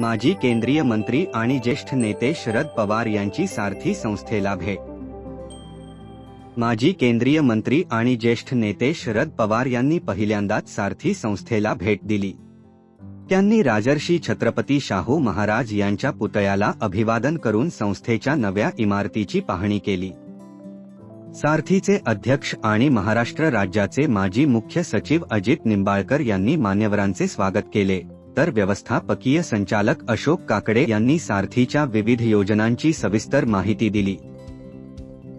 माजी केंद्रीय मंत्री आणि ज्येष्ठ नेते शरद पवार यांची सारथी संस्थेला भेट. माजी केंद्रीय मंत्री आणि ज्येष्ठ नेते शरद पवार यांनी पहिल्यांदाच सारथी संस्थेला भेट दिली. त्यांनी राजर्षी छत्रपती शाहू महाराज यांच्या पुतळ्याला अभिवादन करून संस्थेच्या नव्या इमारतीची पाहणी केली. सारथीचे अध्यक्ष आणि महाराष्ट्र राज्याचे माजी मुख्य सचिव अजित निंबाळकर यांनी मान्यवरांचे स्वागत केले. तर व्यवस्थापकीय संचालक अशोक काकडे यांनी सारथीच्या विविध योजनांची सविस्तर माहिती दिली.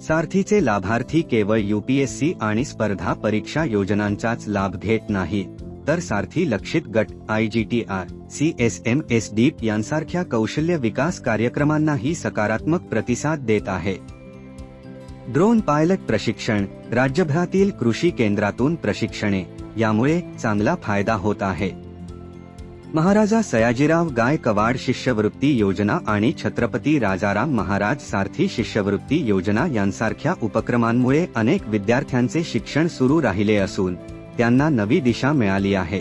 सारथीचे लाभार्थी केवळ युपीएससी आणि स्पर्धा परीक्षा योजनांचाच लाभ घेत नाही तर सारथी लक्षित गट आयजीटीआर डीप यांसारख्या कौशल्य विकास कार्यक्रमांनाही सकारात्मक प्रतिसाद देत आहे. ड्रोन पायलट प्रशिक्षण राज्यभरातील कृषी केंद्रातून प्रशिक्षणे यामुळे चांगला फायदा होत आहे. महाराजा सयाजीराव गायकवाड शिष्यवृत्ती योजना आणि छत्रपती राजाराम महाराज सारथी शिष्यवृत्ती योजना यांसारख्या उपक्रमांमुळे अनेक विद्यार्थ्यांचे शिक्षण सुरू राहिले असून त्यांना नवी दिशा मिळाली आहे.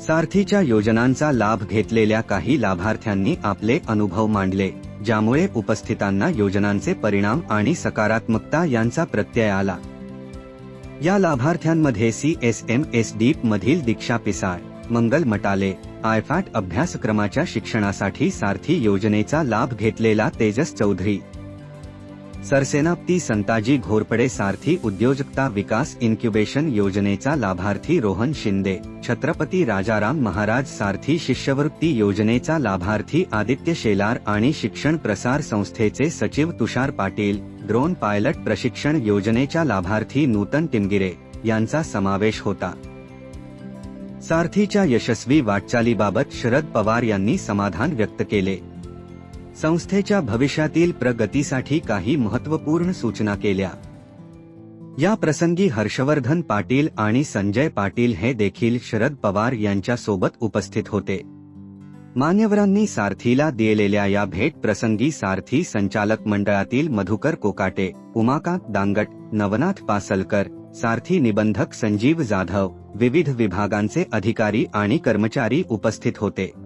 सारथीच्या योजनांचा लाभ घेतलेल्या काही लाभार्थ्यांनी आपले अनुभव मांडले ज्यामुळे उपस्थितांना योजनांचे परिणाम आणि सकारात्मकता यांचा प्रत्यय आला. या लाभार्थ्यांमध्ये C S M S deep मधील दीक्षा पिसाळ मंगल मटाले आयफॅट अभ्यासक्रमाच्या शिक्षणासाठी सारथी योजनेचा लाभ घेतलेला तेजस चौधरी. सरसेनापती संताजी घोरपडे सारथी उद्योजकता विकास इन्क्युबेशन योजनेचा लाभार्थी रोहन शिंदे. छत्रपती राजाराम महाराज सारथी शिष्यवृत्ती योजनेचा लाभार्थी आदित्य शेलार आणि शिक्षण प्रसार संस्थेचे सचिव तुषार पाटील. ड्रोन पायलट प्रशिक्षण योजनेच्या लाभार्थी नूतन टिमगिरे यांचा समावेश होता. सारथीच्या यशस्वी वाटचालीबाबत शरद पवार यांनी समाधान व्यक्त केले. संस्थेच्या भविष्यातील प्रगतीसाठी काही महत्त्वपूर्ण सूचना केल्या. या प्रसंगी हर्षवर्धन पाटील आणि संजय पाटील हे देखील शरद पवार यांच्या सोबत उपस्थित होते. मान्यवरांनी सारथीला दिलेल्या या भेट प्रसंगी सारथी संचालक मंडळातील मधुकर कोकाटे उमाकांत दांगट नवनाथ पासलकर सारथी निबंधक संजीव जाधव विविध विभागांचे अधिकारी आणि कर्मचारी उपस्थित होते.